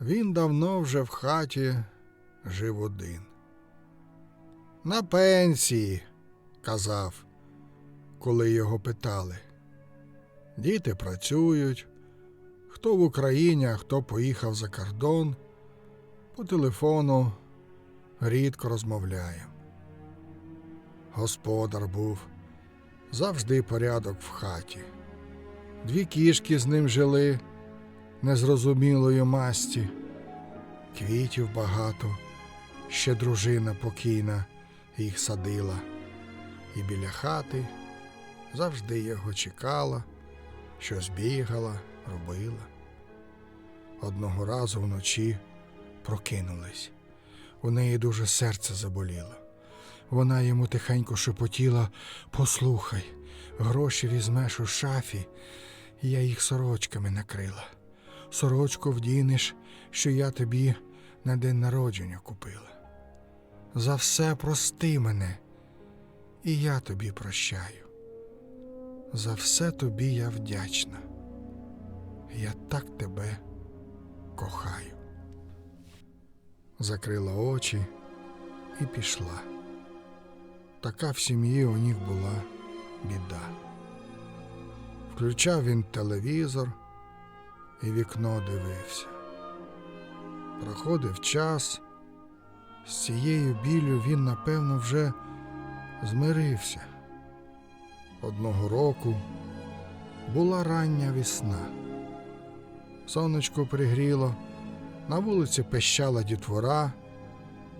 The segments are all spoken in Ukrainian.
Він давно вже в хаті жив один. На пенсії, казав, коли його питали. Діти працюють, хто в Україні, а хто поїхав за кордон. По телефону рідко розмовляє. Господар був завжди порядок в хаті. Дві кішки з ним жили незрозумілої масті, квітів багато, ще дружина покійна їх садила, і біля хати завжди його чекала, щось бігала, робила. Одного разу вночі прокинулись. У неї дуже серце заболіло. Вона йому тихенько шепотіла Послухай, гроші візьмеш у шафі, я їх сорочками накрила. Сорочку вдінеш, що я тобі на день народження купила. За все прости мене, і я тобі прощаю. За все тобі я вдячна. Я так тебе кохаю. Закрила очі і пішла. Така в сім'ї у них була біда. Включав він телевізор і вікно дивився. Проходив час, з цією біллю він, напевно, вже змирився. Одного року була рання весна. Сонечко пригріло, на вулиці пищала дітвора,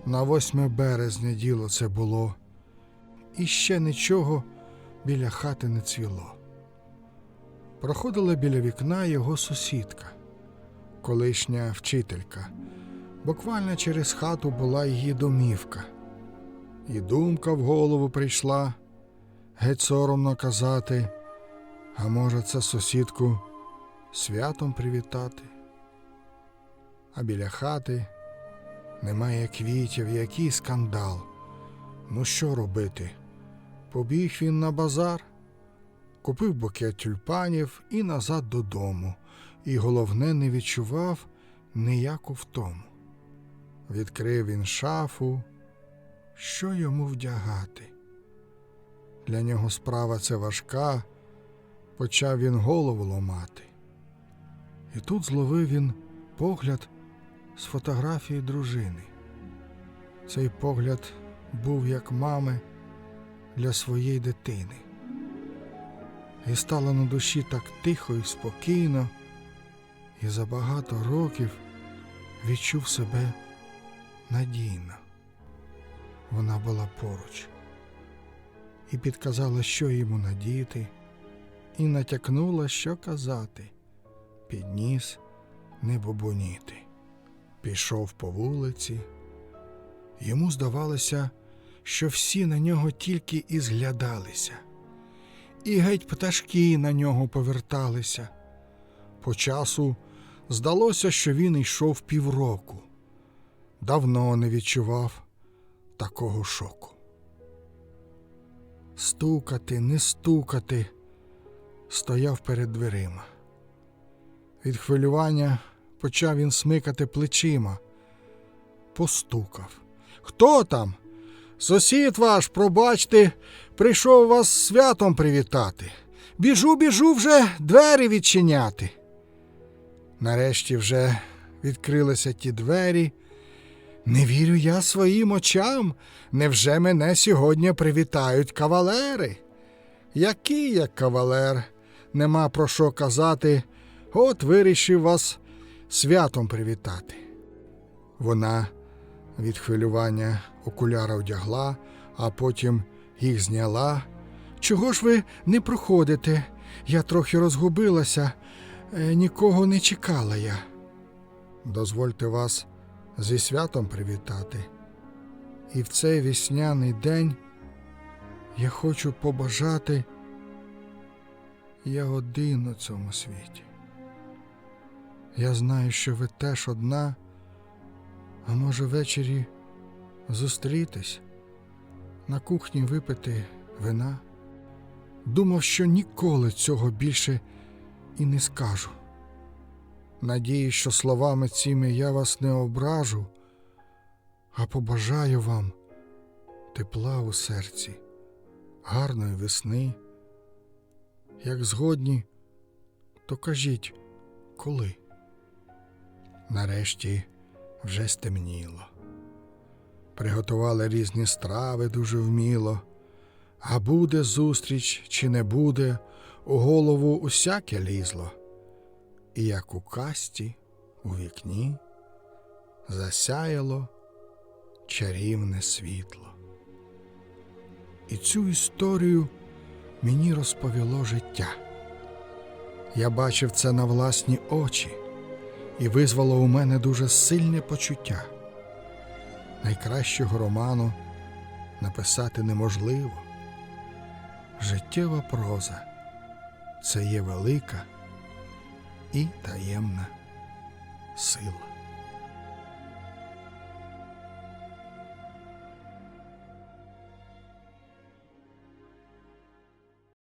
на 8 березня діло це було, і ще нічого біля хати не цвіло. Проходила біля вікна його сусідка, колишня вчителька. Буквально через хату була її домівка. І думка в голову прийшла геть соромно казати, а може, це сусідку святом привітати. А біля хати немає квітів, який скандал. Ну що робити? Побіг він на базар, купив букет тюльпанів і назад додому, і головне не відчував ніяку втому. Відкрив він шафу, що йому вдягати. Для нього справа це важка, почав він голову ломати. І тут зловив він погляд з фотографії дружини. Цей погляд був як мами для своєї дитини. І стало на душі так тихо і спокійно, і за багато років відчув себе надійно. Вона була поруч і підказала, що йому надіти, і натякнула, що казати, підніс не бубоніти. Пішов по вулиці. Йому здавалося, що всі на нього тільки і зглядалися, і геть пташки на нього поверталися. По часу здалося, що він йшов півроку. Давно не відчував такого шоку. Стукати, не стукати, стояв перед дверима. Від хвилювання почав він смикати плечима. Постукав. Хто там? Сусід ваш, пробачте, прийшов вас святом привітати. Біжу, біжу вже двері відчиняти. Нарешті вже відкрилися ті двері. Не вірю я своїм очам. Невже мене сьогодні привітають кавалери? Який я кавалер? Нема про що казати. От вирішив вас святом привітати. Вона від хвилювання окуляра одягла, а потім їх зняла. Чого ж ви не проходите? Я трохи розгубилася, Е, нікого не чекала я. Дозвольте вас зі святом привітати. І в цей весняний день я хочу побажати я один у цьому світі. Я знаю, що ви теж одна, а може ввечері зустрітись, на кухні випити вина. Думав, що ніколи цього більше і не скажу. Надію, що словами цими я вас не ображу, а побажаю вам тепла у серці, гарної весни. Як згодні, то кажіть, коли? Нарешті вже стемніло. Приготували різні страви дуже вміло, а буде зустріч чи не буде, у голову усяке лізло. І як у касті, у вікні, засяяло чарівне світло. І цю історію мені розповіло життя. Я бачив це на власні очі і визвало у мене дуже сильне почуття. Найкращого роману написати неможливо. Життєва проза це є велика і таємна сила.